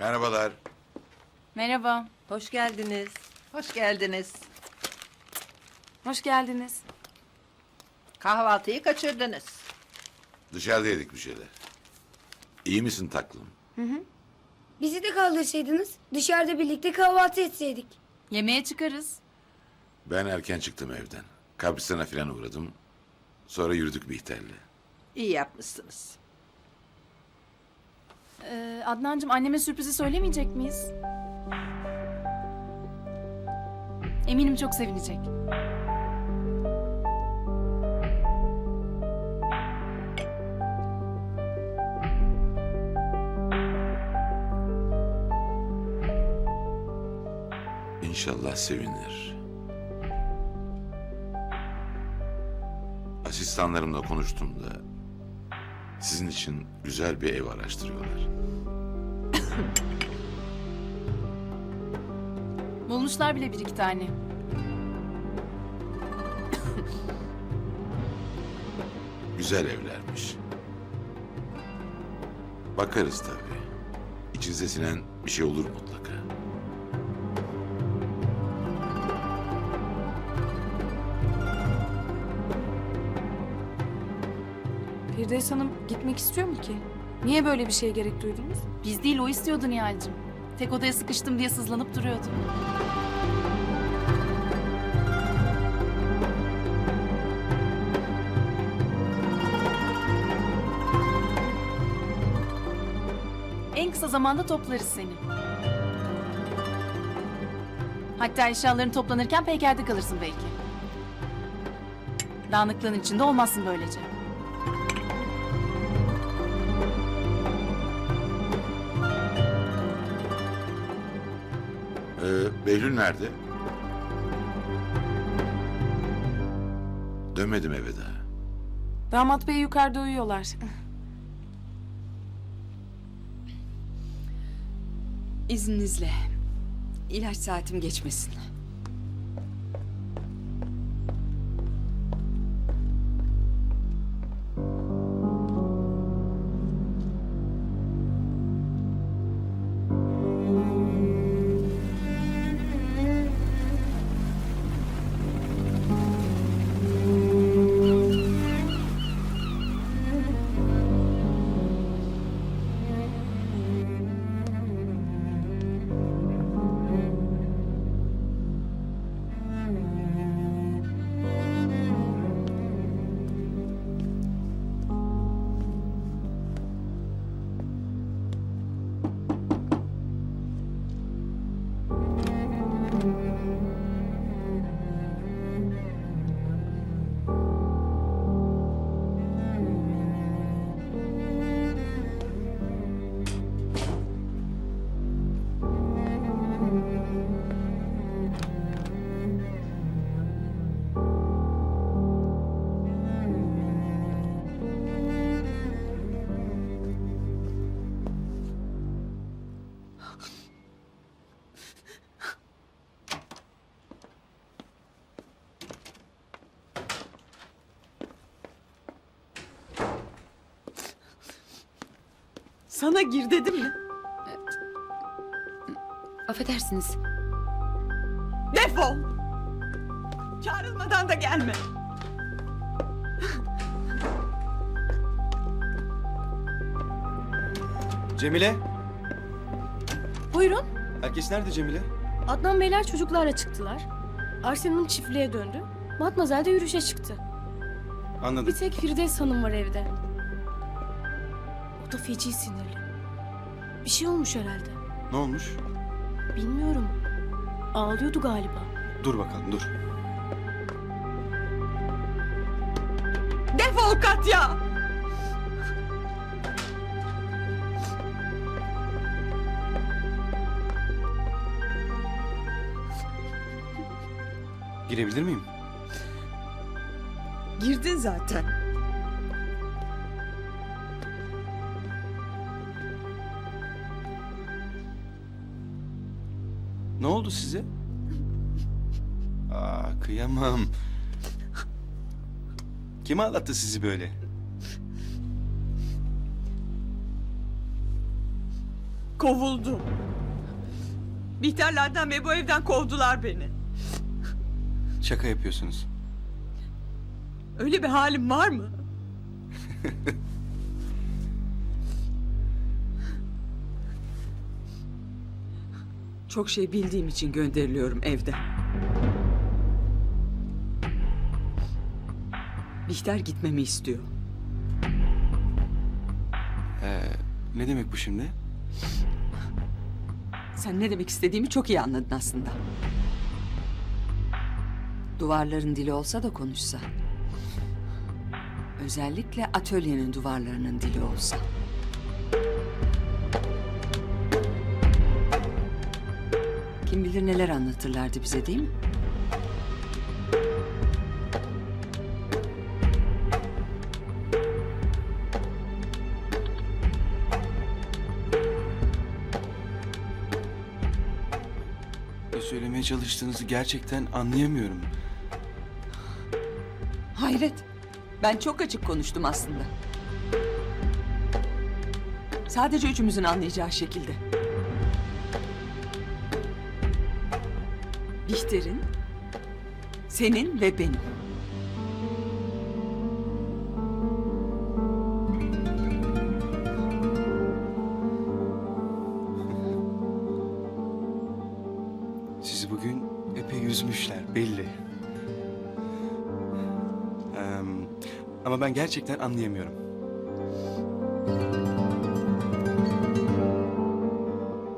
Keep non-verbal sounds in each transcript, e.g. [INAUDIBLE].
Merhabalar. Merhaba. Hoş geldiniz. Hoş geldiniz. Hoş geldiniz. Kahvaltıyı kaçırdınız. Dışarıda yedik bir şeyler. İyi misin taklım? Bizi de kaldırsaydınız dışarıda birlikte kahvaltı etseydik. Yemeğe çıkarız. Ben erken çıktım evden. Kabristan'a falan uğradım. Sonra yürüdük Bihter'le. İyi yapmışsınız. Ee, Adnancığım anneme sürprizi söylemeyecek miyiz? Eminim çok sevinecek. İnşallah sevinir. Asistanlarımla konuştum da sizin için güzel bir ev araştırıyorlar. Bulmuşlar bile bir iki tane. Güzel evlermiş. Bakarız tabii. İçinize sinen bir şey olur mutlaka. Firdevs Hanım gitmek istiyor mu ki? Niye böyle bir şeye gerek duydunuz? Biz değil o istiyordu Nihal'cığım. Tek odaya sıkıştım diye sızlanıp duruyordu. En kısa zamanda toplarız seni. Hatta eşyaların toplanırken peykerde kalırsın belki. Dağınıklığın içinde olmazsın böylece. Behlül nerede? Dönmedim eve daha. Damat bey yukarıda uyuyorlar. İzninizle. İlaç saatim geçmesin. Sana gir dedim mi? Affedersiniz. Defol! Çağrılmadan da gelme. Cemile. Buyurun. Herkes nerede Cemile? Adnan Beyler çocuklarla çıktılar. Arsen'in çiftliğe döndü. Matmazel de yürüyüşe çıktı. Anladım. Bir tek Firdevs Hanım var evde. Da feci sinirli. Bir şey olmuş herhalde. Ne olmuş? Bilmiyorum. Ağlıyordu galiba. Dur bakalım dur. Defol Katya! Girebilir miyim? Girdin zaten. Ne oldu size? Aa kıyamam. Kim ağlattı sizi böyle? Kovuldum. Bihterlerden ve bu evden kovdular beni. Şaka yapıyorsunuz. Öyle bir halim var mı? [LAUGHS] Çok şey bildiğim için gönderiliyorum evden. Bihter gitmemi istiyor. Ee, ne demek bu şimdi? Sen ne demek istediğimi çok iyi anladın aslında. Duvarların dili olsa da konuşsa. Özellikle atölyenin duvarlarının dili olsa. Kim bilir neler anlatırlardı bize değil mi? Ne söylemeye çalıştığınızı gerçekten anlayamıyorum. Hayret. Ben çok açık konuştum aslında. Sadece üçümüzün anlayacağı şekilde. Bihter'in, senin ve benim. Sizi bugün epey üzmüşler belli. Ee, ama ben gerçekten anlayamıyorum.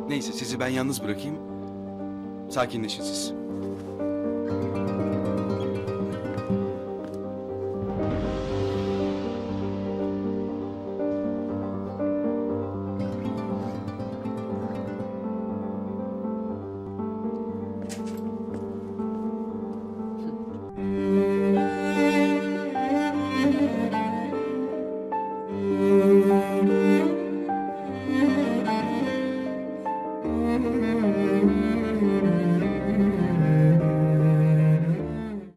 Neyse sizi ben yalnız bırakayım. Sakinleşin siz.